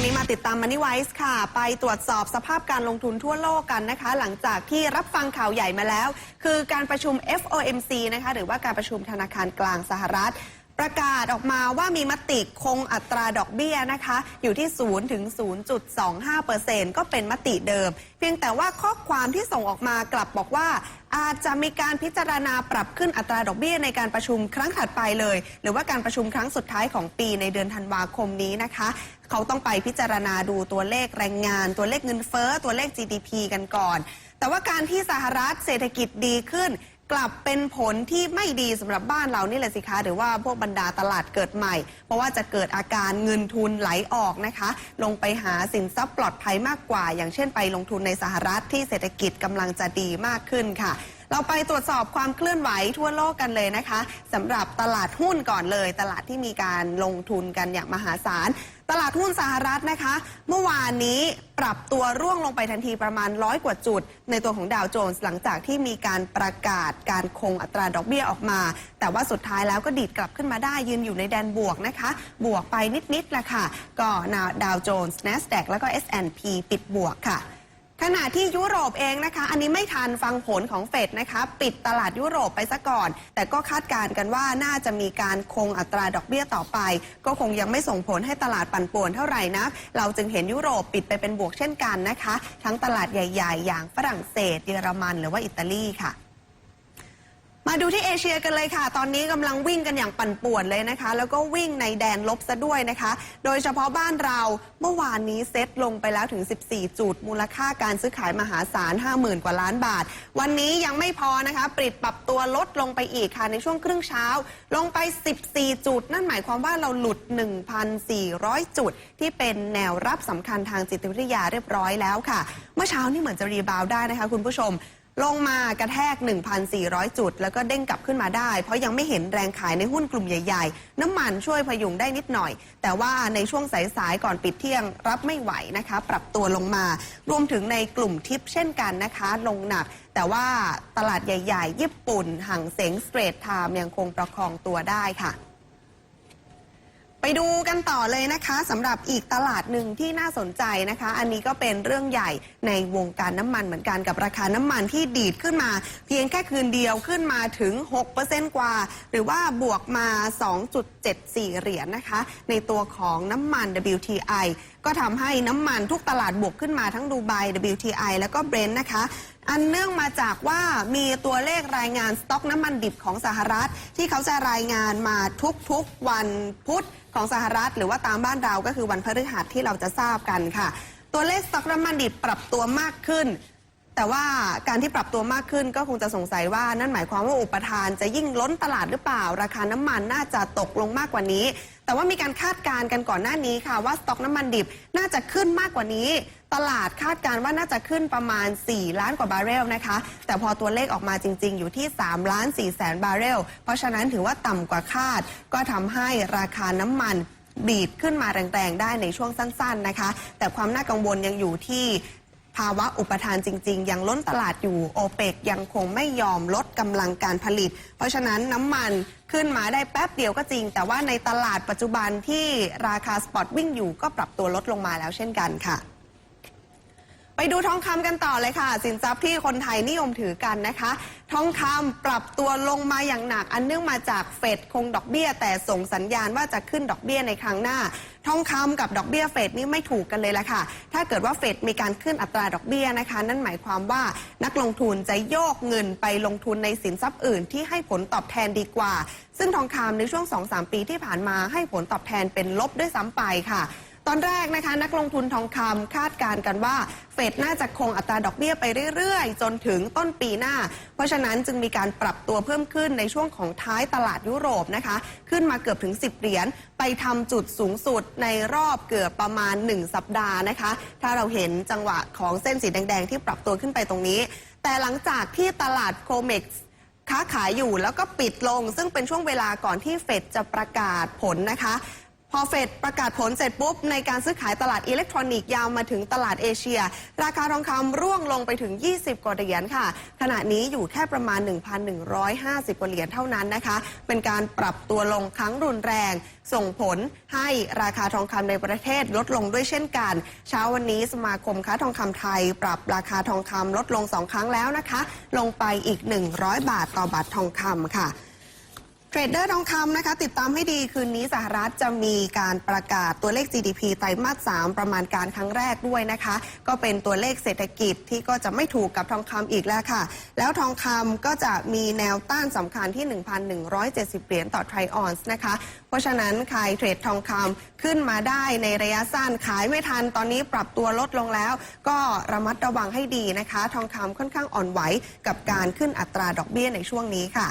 งนี้มาติดตาม Money Wise ค่ะ ไปตรวจสอบสภาพการลงทุนทั่วโลกกันนะคะ หลังจากที่รับฟังข่าวใหญ่มาแล้ว คือการประชุม FOMC นะคะหรือว่าการประชุมธนาคารกลางสหรัฐ ประกาศออกมาว่ามีมติคงอัตราดอกเบี้ยนะคะ อยู่ที่ 0 ถึง 0.25%ก็เป็นมติเดิม เพียงแต่ว่าข้อความที่ส่งออกมากลับบอกว่า อาจจะมีการพิจารณาปรับขึ้นอัตราดอกเบี้ยในการประชุมครั้งถัดไปเลย หรือว่าการประชุมครั้งสุดท้ายของปีในเดือนธันวาคมนี้นะคะ เขาต้องไปพิจารณาดูตัวเลขแรงงาน ตัวเลขเงินเฟ้อตัวเลข GDP กันก่อน แต่ว่าการที่สหรัฐเศรษฐกิจดีขึ้น กลับเป็นผลที่ไม่ดีสำหรับบ้านเรานี่แหละสิคะ หรือว่าพวกบรรดาตลาดเกิดใหม่ เพราะว่าจะเกิดอาการเงินทุนไหลออกนะคะ ลงไปหาสินทรัพย์ปลอดภัยมากกว่า อย่างเช่นไปลงทุนในสหรัฐที่เศรษฐกิจกำลังจะดีมากขึ้นค่ะ เราไปตรวจสอบความเคลื่อนไหวทั่วโลกกันเลยนะคะสำหรับตลาดหุ้นก่อนเลย ตลาดที่มีการลงทุนกันอย่างมหาศาล ตลาดหุ้นสหรัฐนะคะ เมื่อวานนี้ปรับตัวร่วงลงไปทันทีประมาณร้อยกว่าจุด ในตัวของดาวโจนส์หลังจากที่มีการประกาศการคงอัตราดอกเบี้ยออกมา แต่ว่าสุดท้ายแล้วก็ดีดกลับขึ้นมาได้ยืนอยู่ในแดนบวกนะคะ บวกไปนิดๆแหละค่ะก็ดาวโจนส์ NASDAQ แล้วก็ S&P ปิดบวกค่ะ ขณะที่ยุโรปเองนะคะ อันนี้ไม่ทันฟังผลของเฟดนะคะ ปิดตลาดยุโรปไปซะก่อน แต่ก็คาดการณ์กันว่าน่าจะมีการคงอัตราดอกเบี้ยต่อไป ก็คงยังไม่ส่งผลให้ตลาดปั่นป่วนเท่าไหร่นะเราจึงเห็นยุโรปปิดไปเป็นบวกเช่นกันนะคะ ทั้งตลาดใหญ่ ๆ อย่างฝรั่งเศส เยอรมันหรือว่าอิตาลีค่ะ มาดูที่เอเชียกันเลยค่ะ ตอนนี้กำลังวิ่งกันอย่างปั่นป่วนเลยนะคะ แล้วก็วิ่งในแดนลบซะด้วยนะคะ โดยเฉพาะบ้านเราเมื่อวานนี้เซ็ตลงไปแล้วถึง 14 จุด มูลค่าการซื้อขายมหาศาล 50,000 กว่าล้านบาท วันนี้ยังไม่พอนะคะปิดปรับตัวลดลงไปอีกค่ะ ในช่วงครึ่งเช้า ลงไป 14 จุด นั่นหมายความว่าเราหลุด 1,400 จุด ที่เป็นแนวรับสำคัญทางจิตวิทยาเรียบร้อยแล้วค่ะ เมื่อเช้านี่เหมือนจะรีบาวได้นะคะ คุณผู้ชม ลงมากระแทก 1,400 จุด แล้วก็เด้งกลับขึ้นมาได้ เพราะยังไม่เห็นแรงขายในหุ้นกลุ่มใหญ่ๆ น้ำมันช่วยพยุงได้นิดหน่อย แต่ว่าในช่วงสายๆ ก่อนปิดเที่ยงรับไม่ไหวนะคะ ปรับตัวลงมา รวมถึงในกลุ่มทิปเช่นกันนะคะ ลงหนัก แต่ว่าตลาดใหญ่ ๆ ญี่ปุ่นห่างเสงสเตรทไทม์ยังคงประคองตัวได้ค่ะ ไปดูกันต่อเลยนะคะสำหรับอีกตลาดหนึ่งที่น่าสนใจนะคะ อันนี้ก็เป็นเรื่องใหญ่ในวงการน้ำมันเหมือนกันกับราคาน้ำมันที่ดีดขึ้นมา เพียงแค่คืนเดียวขึ้นมาถึง 6%กว่า หรือว่าบวกมา 2.74 เหรียญนะคะ ในตัวของน้ำมัน WTI ก็ทำให้น้ำมันทุกตลาดบวกขึ้นมาทั้งดูไบ WTI แล้วก็เบรนท์นะคะ อันเนื่องมาจากว่ามีตัวเลขรายงานสต็อกน้ำมันดิบของสหรัฐ ที่เขาจะรายงานมาทุกๆวันพุธของสหรัฐ หรือว่าตามบ้านเราก็คือวันพฤหัสที่เราจะทราบกันค่ะ ตัวเลขสต็อกน้ำมันดิบปรับตัวมากขึ้น แต่ว่าการที่ปรับตัวมากขึ้นก็คงจะสงสัยว่านั่นหมายความว่าอุปทานจะยิ่งล้นตลาดหรือเปล่า ราคาน้ำมันน่าจะตกลงมากกว่านี้ แต่ว่ามีการคาดการณ์กันก่อนหน้านี้ค่ะ ว่าสต็อกน้ำมันดิบน่าจะขึ้นมากกว่านี้ ตลาดคาดการณ์ว่าน่าจะขึ้นประมาณ 4 ล้านกว่าบาร์เรลนะคะ แต่พอตัวเลขออกมาจริง ๆ อยู่ที่ 3 ล้าน4แสนบาร์เรล เพราะฉะนั้นถือว่าต่ำกว่าคาด ก็ทำให้ราคาน้ำมันดีดขึ้นมาแรงๆ ได้ในช่วงสั้น ๆ นะคะ แต่ความน่ากังวลยังอยู่ที่าวะอุปทานจริง ๆ ยังล้นตลาดอยู่โอเปกยังคงไม่ยอมลดกำลังการผลิต เพราะฉะนั้นน้ำมันขึ้นมาได้แป๊บเดียวก็จริง แต่ว่าในตลาดปัจจุบันที่ราคาสปอตวิ่งอยู่ก็ปรับตัวลดลงมาแล้วเช่นกันค่ะ ไปดูทองคำกันต่อเลยค่ะ สินทรัพย์ที่คนไทยนิยมถือกันนะคะ ทองคำปรับตัวลงมาอย่างหนักอันเนื่องมาจากเฟดคงดอกเบี้ย แต่ส่งสัญญาณว่าจะขึ้นดอกเบี้ยในครั้งหน้า ทองคำกับดอกเบี้ยเฟดนี่ไม่ถูกกันเลยละค่ะ ถ้าเกิดว่าเฟดมีการขึ้นอัตราดอกเบี้ยนะคะ นั่นหมายความว่านักลงทุนจะโยกเงินไปลงทุนในสินทรัพย์อื่น ที่ให้ผลตอบแทนดีกว่า ซึ่งทองคำในช่วง 2-3 ปีที่ผ่านมาให้ผลตอบแทนเป็นลบด้วยซ้ำไปค่ะ อนแรกนะคะ นักลงทุนทองคำคาดการณ์กันว่า เฟดน่าจะคงอัตราดอกเบี้ยไปเรื่อยๆ จนถึงต้นปีหน้า เพราะฉะนั้นจึงมีการปรับตัวเพิ่มขึ้นในช่วงของท้ายตลาดยุโรปนะคะ ขึ้นมาเกือบถึง 10 เหรียญไปทำจุดสูงสุดในรอบเกือบประมาณ 1 สัปดาห์นะคะ ถ้าเราเห็นจังหวะของเส้นสีแดง ๆ ที่ปรับตัวขึ้นไปตรงนี้ แต่หลังจากที่ตลาดโคเม็กซ์ค้าขายอยู่แล้วก็ปิดลง ซึ่งเป็นช่วงเวลาก่อนที่เฟดจะประกาศผลนะคะ พอเฟดประกาศผลเสร็จปุ๊บ ในการซื้อขายตลาดอิเล็กทรอนิกส์ยาวมาถึงตลาดเอเชีย ราคาทองคำร่วงลงไปถึง 20 กว่าเหรียญค่ะ ขณะนี้อยู่แค่ประมาณ 1,150 กว่าเหรียญเท่านั้นนะคะ เป็นการปรับตัวลงครั้งรุนแรง ส่งผลให้ราคาทองคำในประเทศลดลงด้วยเช่นกัน เช้าวันนี้สมาคมค้าทองคำไทย ปรับราคาทองคำลดลง2ครั้งแล้วนะคะ ลงไปอีก 100 บาทต่อบาททองคำค่ะ เทรดเดอร์ทองคำนะคะ ติดตามให้ดีคืนนี้สหรัฐจะมีการประกาศตัวเลข GDP ไตรมาส 3 ประมาณการครั้งแรกด้วยนะคะ ก็เป็นตัวเลขเศรษฐกิจที่ก็จะไม่ถูกกับทองคำอีกแล้วค่ะ แล้วทองคำก็จะมีแนวต้านสำคัญที่ 1,170 เหรียญต่อไทรออนซ์นะคะ เพราะฉะนั้นใครเทรดทองคำขึ้นมาได้ในระยะสั้นขายไม่ทันตอนนี้ปรับตัวลดลงแล้ว ก็ระมัดระวังให้ดีนะคะ ทองคำค่อนข้างอ่อนไหวกับการขึ้นอัตราดอกเบี้ยในช่วงนี้ค่ะ